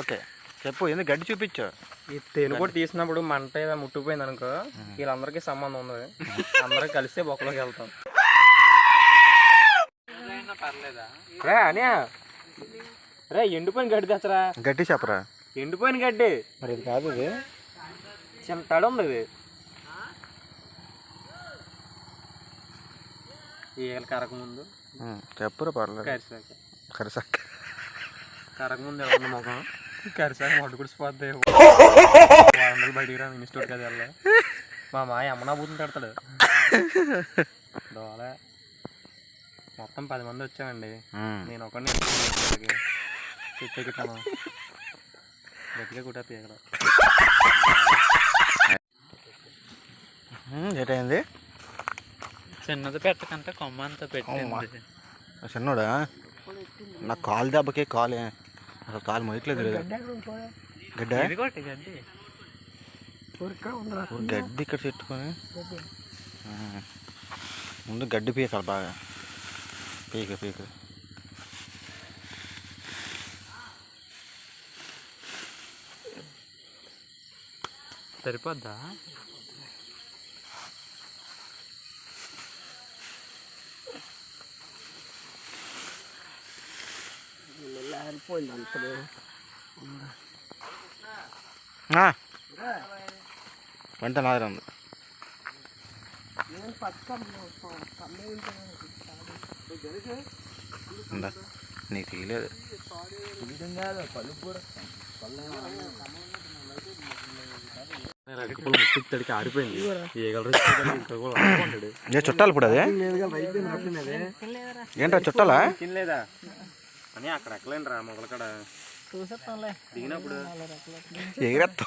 Okay. చెప్పు ఎందుకు గడ్డి చూపించు? ఈ తేను కూడా తీసినప్పుడు మంట ఏదో ముట్టుకుపోయింది అనుకో వీళ్ళందరికీ సంబంధం ఉంది అందరం కలిస్తే బొక్కలోకి వెళ్తాం. రే అనియా. రే ఎండిపోయిన గడ్డి తెచ్చరా? గడ్డి చెప్పరా? ఎండిపోయిన గడ్డి. మరి ఇది కాదు ఇది. చిన్న తడి ఉంది ఇది. ఏళ్ళు కరక ముందు ఉమ్, చెప్పురా పర్లేదు. కరిసాక. కరిసాక. కరక ముందు ఎలా ఉంది ముఖం కరిసాక మొట్టు కుడిసిపోద్ది వందలు బయటికి రా ఇన్స్టిట్యూట్ కదా వెళ్ళా మా మాయ అమ్మనా బూతులు పెడతాడు దోల మొత్తం పది మంది వచ్చామండి. నేను ఒకరిని చెప్పెక్కుతాను గట్టిగా కుట్టా తీయగల ఉమ్, ఏటైంది? చిన్నది పెట్టకంటే కొమ్మ అంతా పెట్టింది చిన్నోడా? నా కాలు దెబ్బకే కాలు. అసలు కాలు మొయట్లేదు లేదు. గడ్డ? గడ్డి. గడ్డి ఇక్కడ చెట్టుకొని. ఉమ్. ముందు గడ్డి పీకాలి బాగా. పీక పీక. సరిపోద్దా? ఆ. వంట నాది ఉంది. ఉందా? నీకు ఆరిపోయింది ఏగలరు ఏ చుట్టాలు ఇప్పుడు అదే? ఏంట్రా చుట్టాలా? తినలేదా అని అక్కడ ఎక్కలేను రా కాడ. దిగినప్పుడు. ఎగిరెత్తా.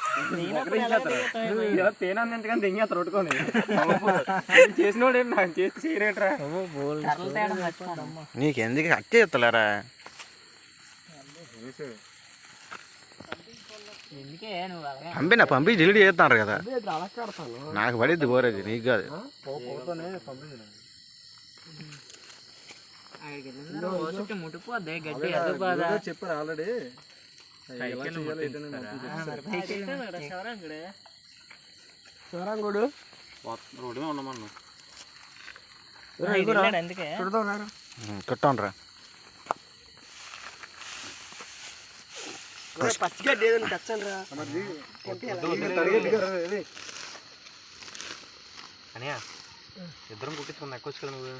తేనంతగాని దిగేస్తారు ఏంటి నాకు చేసి చేయరేట్రా. నీకు ఎందుకు అచ్చే చెత్తలేరా ఎందుకే నువ్వు అలాగే? పంపి నా పంపి జిలిడి చేస్తున్నారు కదా నాకు పడిద్ది పోరేది నీకు కాదు. ముట్టిపోద్ది గడ్డి చెప్పారు ఆల్రెడీ. శివరాంగుడు? రోడ్డు మీద ఉండమన్నా అందుకే. చుట్టాను పచ్చిగడ్డి ఏదైనా తెచ్చండి రా అనియా ఇద్దరం కుట్టించుకుని ఎక్కొచ్చు కదా నువ్వు.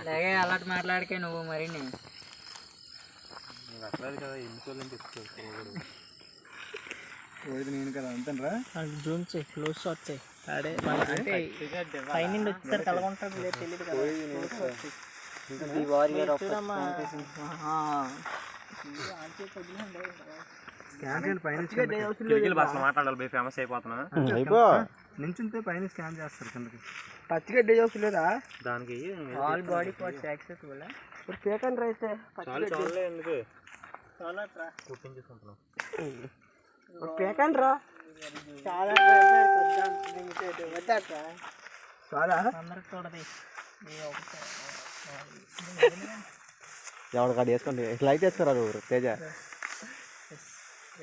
అలాగే అలాంటి మాట్లాడికే నువ్వు మరి అట్లేదు కదా నేను కదా అంతేనరా? జూమ్ చేయి క్లోజ్ షాట్ చేయి. అడే అంటే లేదు తెలియదు కదా. వారియర్ ఆఫ్ కిటికీలు భాష మాట్లాడాలి బై ఫేమస్ అయిపోతున్నా. అయిపో. నించుంటే పైన స్కాన్ చేస్తారు కిందకి. పచ్చిగడ్డి చూసలేదా దానికి ఆల్ బాడీ పార్ట్స్ యాక్సెసిబుల్ చాలు చాలులే ఎందుకు? కుట్టించేసుకుంటున్నాం పేకండి రా. చాలా చాలా? అందరికి చూడది. ఎవరి కాడ వేసుకోండి? లైట్ వేసుకోరా నువ్వు? తేజ?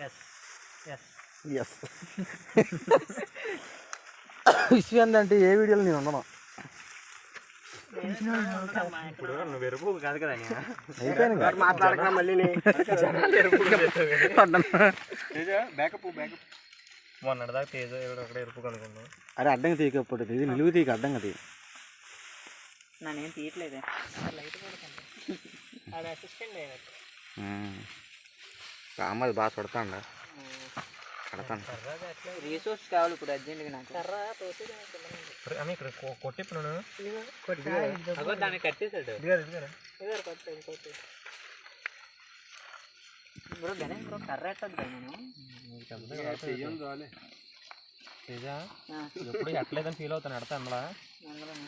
ఎస్ ఎస్ ఎస్ విషయం ఏంటంటే ఏ వీడియోలో నేను తేజ ఎరుపు కనుకున్నాం అరే అడ్డంగా తీయకపోతే ఇది నిలువు తీయక అడ్డంగా తీ నన్నేం తీయట్లేదే. లైట్ పడుతుంది ఆడ అసిస్టెంట్ అయినట్టు అమ్మది బాగా కొడతాండ. కడతాను. రీసోర్స్ కావాలి ఇప్పుడు అర్జెంట్గా నాకు. కర్ర తోసేది అని ఇక్కడ కొట్టిప్పున్నాను అగో దాన్ని కట్టేశాడు బ్రో గణేష్ బ్రో కర్ర ఎట్టద్దు నేను? తేజ ఎప్పుడు ఎట్లేదని ఫీల్ అవుతాను ఎడతా అందులో అందులోనే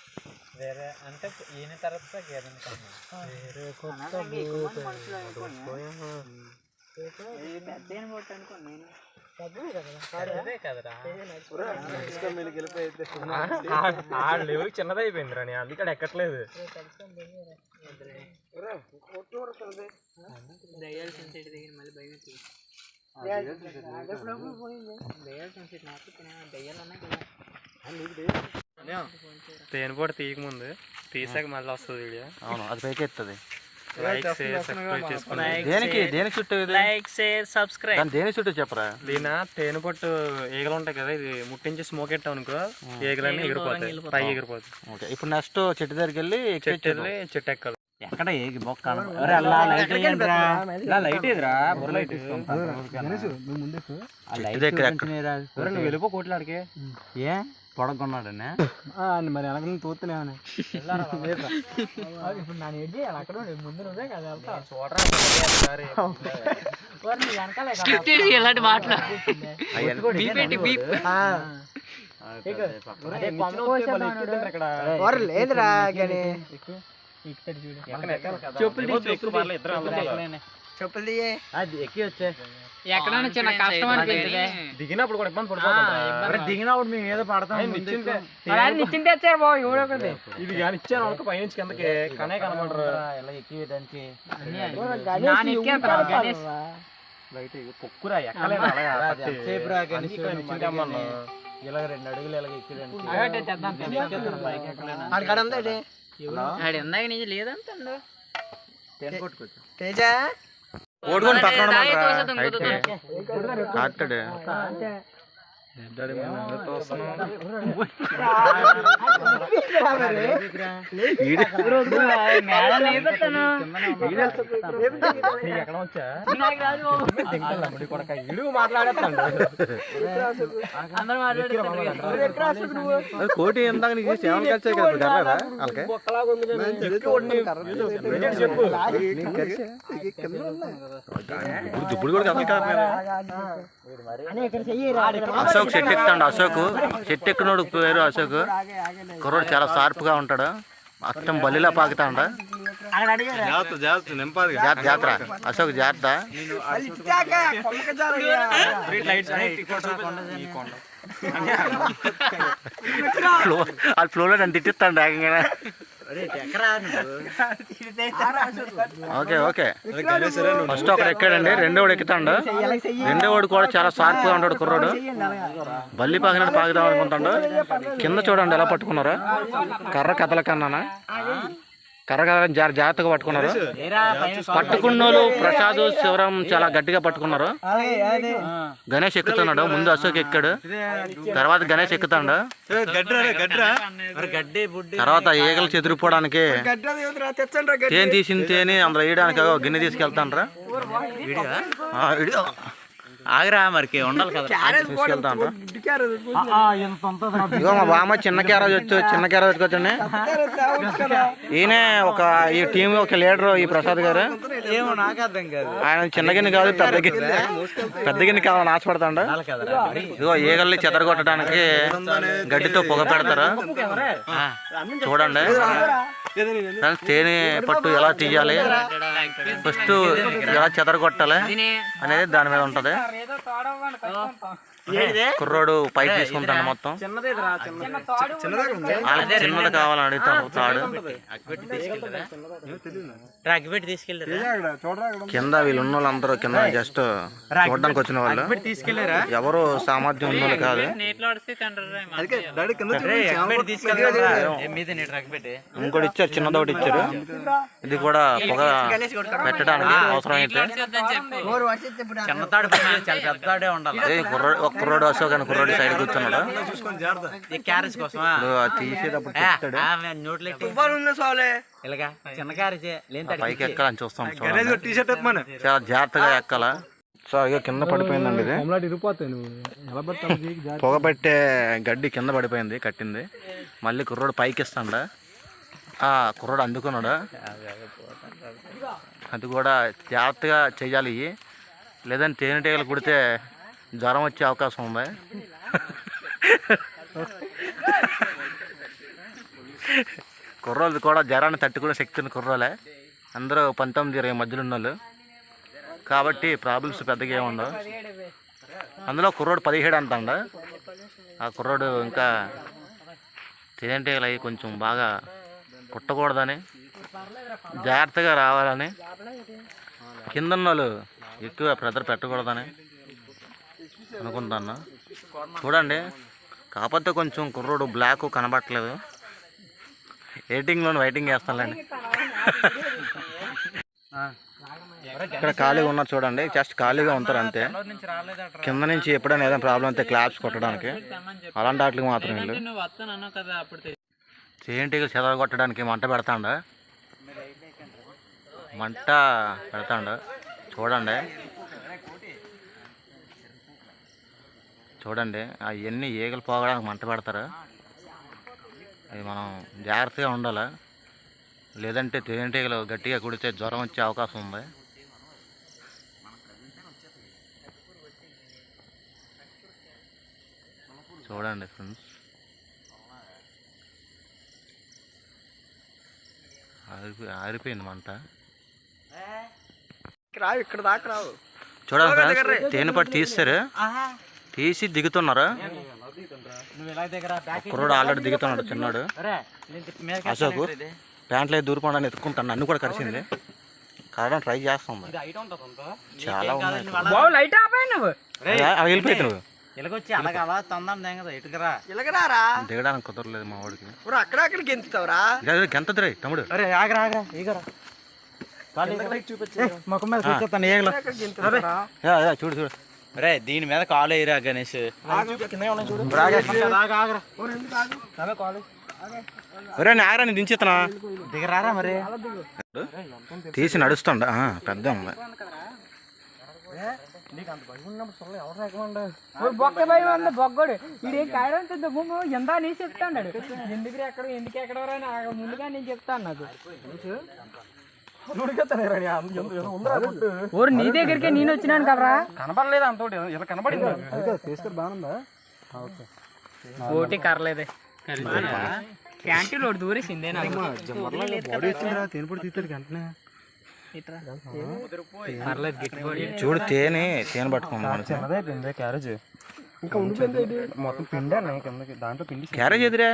వేరే అంటే ఈయన తర్వాత వేరే కొత్త అదే కదరా ఆ లెవెల్ చిన్నదైపోయింది రా నేను అందుకే ఎక్కట్లేదు దయ్యాలు సెన్సేట్ దగ్గర మళ్ళీ భయం. దయ్యాలు సెన్సేట్ నాకు దయ్యాలు ఉన్నాయి కదా తేనెపూట తీయకముందు తీసాక మళ్ళీ వస్తుంది వీడియో. అవును అది పైకి ఎత్తుంది. లైక్ షేర్ సబ్స్క్రైబ్ చేసుకోండి దేనికి దేనికి చుట్టూ ఇది? లైక్ షేర్ సబ్స్క్రైబ్ దాని చుట్టూ చెప్పరా? దీన తేనెపట్టు ఈగలు ఉంటాయి కదా ఇది ముట్టించి స్మోక్ ఎట్టాం అనుకో ఈగలన్నీ ఎగిరిపోతాయి. పై ఎగిరిపోతాయి. ఓకే ఇప్పుడు నెక్స్ట్ చెట్టు దగ్గరికి వెళ్ళి చెట్టు వెళ్ళి చెట్టు ఎక్కాలి. ఎక్కడ ఏగి బొక్క లైట్ ఇదిరా లైట్ దగ్గర ఎక్కడ నువ్వు వెళ్ళిపో కోట్లాడికి. ఏ? పొడగొన్నాడనే. మరి వెనక నుంచి తోస్తూనే ఇప్పుడు నన్ను ఏం చేయాలి. అక్కడ ఉండు. ముందు నువ్వే కదా వెళ్తా ఇలాంటి మాటలు. ఇక్కడ. లేదురా చెప్పులు చెప్పులు. అది ఎక్కి వచ్చే. ఎక్కడైనా చిన్న కష్టం అనిపించదే దిగినప్పుడు కూడా ఇబ్బంది పడిపోతుంది దిగినప్పుడు మేము ఏదో పడతాం నిచ్చింది తెచ్చారు బాబు ఎవడో ఒకటి ఇది కానీ ఇచ్చాను అనుకో పైనుంచి కిందకి కనే కనబడరు. ఇలా ఎక్కి దానికి బయట కుక్కురా ఎక్కలేదు. ఇలా రెండు అడుగులు ఇలా ఎక్కి ఆడ లేదంతండు తేజ? ఓడుకొని పక్కన కాస్తాడు మేడం కోటి ఇందాక నీకు సేవలు కలిసే కదా వాళ్ళకి చెప్పు ఇప్పుడు కూడా అశోక్ చెట్టు ఎక్కుతాడు అశోక్. చెట్టు ఎక్కినోడు పేరు అశోక్. కుర్రోడు చాలా షార్ప్గా ఉంటాడు. మొత్తం బలిలా పాకుతాడు. జాగ్రత్త జాగ్రత్త అశోక్ జాగ్రత్త. ఫ్లో వాళ్ళ ఫ్లోలో నన్ను తిట్టిస్తాడు ఏకంగా ఓకే ఓకే. ఫస్ట్ ఒకడు ఎక్కాడండి రెండో వాడు ఎక్కుతాడు. రెండో వాడు కూడా చాలా షార్ప్గా ఉంటాడు కుర్రోడు. బల్లి పాకినట్టు పాకుదాం అనుకుంటాడు. కింద చూడండి ఎలా పట్టుకున్నారు. కర్ర కథల కన్నానా కర్ర కథల జాగ్ర- జాగ్రత్తగా పట్టుకున్నారు పట్టుకున్నోళ్ళు ప్రసాద్ శివరాం చాలా గట్టిగా పట్టుకున్నారు. గణేష్ ఎక్కుతున్నాడు? ముందు అశోక్ ఎక్కాడు. తర్వాత గణేష్ ఎక్కుతాడు? తర్వాత ఈగలు చెదిరిపోవడానికి తేనె తీసిన తేనె అందులో వేయడానికి గిన్నె తీసుకెళ్తాండ్రా. ఆ, వీడియో. ఆగరా మరికి ఉండాలి కదా. ఇగో మా బామ్మ చిన్న క్యారేజ్ వచ్చి చిన్న క్యారేజ్ వచ్చుకొచ్చండి. ఈయన ఒక ఈ టీం ఒక లీడర్ ఈ ప్రసాద్ గారు. ఆయన చిన్న గిన్నె కాదు పెద్ద గిన్నె. పెద్ద గిన్నె కావాలని ఆశపడతాడు? ఇదిగో ఈగల్ని చెదరగొట్టడానికి గడ్డితో పొగ పెడతారు? చూడండి. తేనె పట్టు ఎలా తీయాలి? ఫస్ట్ ఎలా చెదరగొట్టాలి అనేది దాని మీద ఉంటది. కుర్రోడు పైకి తీసుకుంటాడు మొత్తం. చిన్నది. కావాలని అడుగుతాడు తాడు తీసుకెళ్ళారు కింద వీళ్ళు ఉన్న వాళ్ళందరూ కింద జస్ట్ చూడడానికి వచ్చిన వాళ్ళు. ఎవరు సామర్థ్యం ఉన్న వాళ్ళు కాదు. ఇంకోటి ఇచ్చారు చిన్నది ఒకటి ఇచ్చారు ఇది కూడా పొగ పెట్టడానికి అవసరమైతే ఏ కుర్రోడు ఒక కుర్రోడు అశోక్ అని కుర్రోడు సైడ్ కూర్చున్నాడు? ఇప్పుడు అది తీసేటప్పుడు ఇలాగా చిన్న లేని పైకి ఎక్కాలని చూస్తాం చూడండి. చాలా జాగ్రత్తగా ఎక్కాల? సో ఇక కింద పడిపోయిందండి ఇది. పొగ పెట్టే గడ్డి కింద పడిపోయింది కట్టింది. మళ్ళీ కుర్రోడు పైకి ఇస్తాడ? ఆ కుర్రోడు అందుకున్నాడు? అది కూడా జాగ్రత్తగా చెయ్యాలి ఇవి లేదంటే తేనెటీగలు కుడితే జ్వరం వచ్చే అవకాశం ఉంది? కుర్రోళ్ళు కూడా జ్వరాన్ని తట్టుకునే శక్తిని కుర్రోలే అందరూ పంతొమ్మిది ఇరవై మధ్యలో ఉన్న వాళ్ళు కాబట్టి ప్రాబ్లమ్స్ పెద్దగా ఏముండవు. అందులో కుర్రోడు పదిహేడు అంటాడు. ఆ కుర్రోడు ఇంకా తేనెటీగలు అవి కొంచెం బాగా కుట్టకూడదని జాగ్రత్తగా రావాలని కింద ఉన్న వాళ్ళు ఎక్కువ ప్రెజర్ పెట్టకూడదని అనుకుంటాను చూడండి కాకపోతే కొంచెం కుర్రోడు బ్లాక్ కనబట్టలేదు ఎయిటింగ్లో వెయిటింగ్ చేస్తానులేండి. ఇక్కడ ఖాళీగా ఉన్నారు చూడండి జస్ట్ ఖాళీగా ఉంటారు అంతే. కింద నుంచి ఎప్పుడైనా ఏదైనా ప్రాబ్లం అయితే క్లాప్స్ కొట్టడానికి. అలాంటి వాటికి మాత్రం వీళ్ళు. నువ్వు చేయింటికి కొట్టడానికి మంట పెడతాండ. మంట పెడతాండ. చూడండి. చూడండి అవన్నీ ఈగలు పోగడానికి మంట పెడతారు. అది మనం జాగ్రత్తగా ఉండాలి. లేదంటే తేనెటీగలు గట్టిగా కుడితే జ్వరం వచ్చే అవకాశం ఉంది. చూడండి ఫ్రెండ్స్ ఆరిపోయింది మంట. రావు ఇక్కడ దాకా రావు. చూడండి ఫ్రెండ్స్ తేనె పట్టు తీస్తారు. తీసి దిగుతున్నారు. కుర్రోడు ఆల్రెడీ దిగుతున్నాడు చిన్నాడు అరే నేను మీద అశోక్ ప్యాంట్లో ఎదురుకుండా ఎత్తుకుంటాను నన్ను కూడా కలిసింది కావడం ట్రై చేస్తుంది చాలా ఉన్నాయి ఆపాయి నువ్వు? దిగడానికి కుదరలేదు మా వాడికి. ఇప్పుడు అక్కడక్కడ గెంతుతావురా ఎంత రే తమ్ముడు. అరే ఆగరా ఆగరా ఈగరా. ముఖం మీద ఏగలు చూడు చూడు. అరే దీని మీద కాలు వేయరా గణేష్. ఒరే నేను ఆగరా నేను దిగరారా మరి? తీసి నడుస్తుండ. ఆ, పెద్ద బొక్క భయం బొగ్గడు. కాయడంతో చెప్తాడు ఎందుకు ఎక్కడ ఎందుకు ఎక్కడ అని ముందుగా నేను చెప్తాను నాకు. ఊరు నీ దగ్గరికి నేను వచ్చినాను కదరా? కనబడలేదు అంతోటి ఇలా కనబడింది ఓటి కర్లేదే. క్యాంటీన్ ఒకటి దూరేసిందే చూడు తేనె తేనె పట్టుకున్నాను చిన్నదైపోయింది క్యారేజ్. ఇంకా ఉండిపోయింది మొత్తం పిండి అన్న కిందకి దాంట్లో పిండి క్యారేజ్ ఎదురా?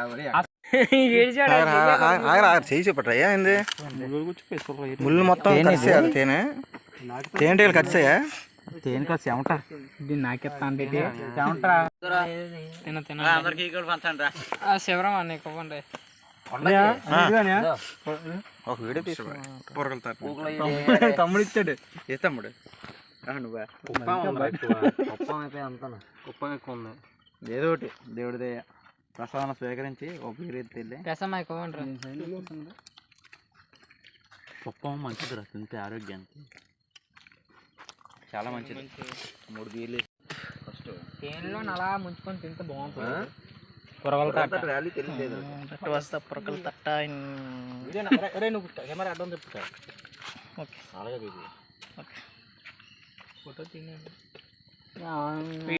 ఆగరా చేసి ఏంది? ముళ్ళు మొత్తం కలిసేయాలి తేనె. తేనెటీగలు కలిసాయా తిన తిన అందరికి ఇక్కడ పంచండి రా ఆ శివరం అన్న ఇవ్వండి. ఒక వీడియో తీసుకో. తమ్ముడు ఇచ్చాడు. ఏ తమ్ముడు? నువ్వా. కుప్పం అయిపోయి అంతా కుప్పం ఎక్కువ ఉంది. ఏదో ఒకటి. దేవుడి దయ. ప్రసాదం స్వీకరించి రసం ఇవ్వండి పప్పం మంచిదిరా తింటే ఆరోగ్యానికి. చాలా మంచిది. మూడు బీర్లు ఫస్ట్ తేనెలో అలా ముంచుకొని తింటే బాగుంటుంది. పొరగల తట్ట. వస్తా పొరగల తట్ట నువ్వు కెమెరా అడ్డం ఓకే. అలాగే ఫోటో తినండి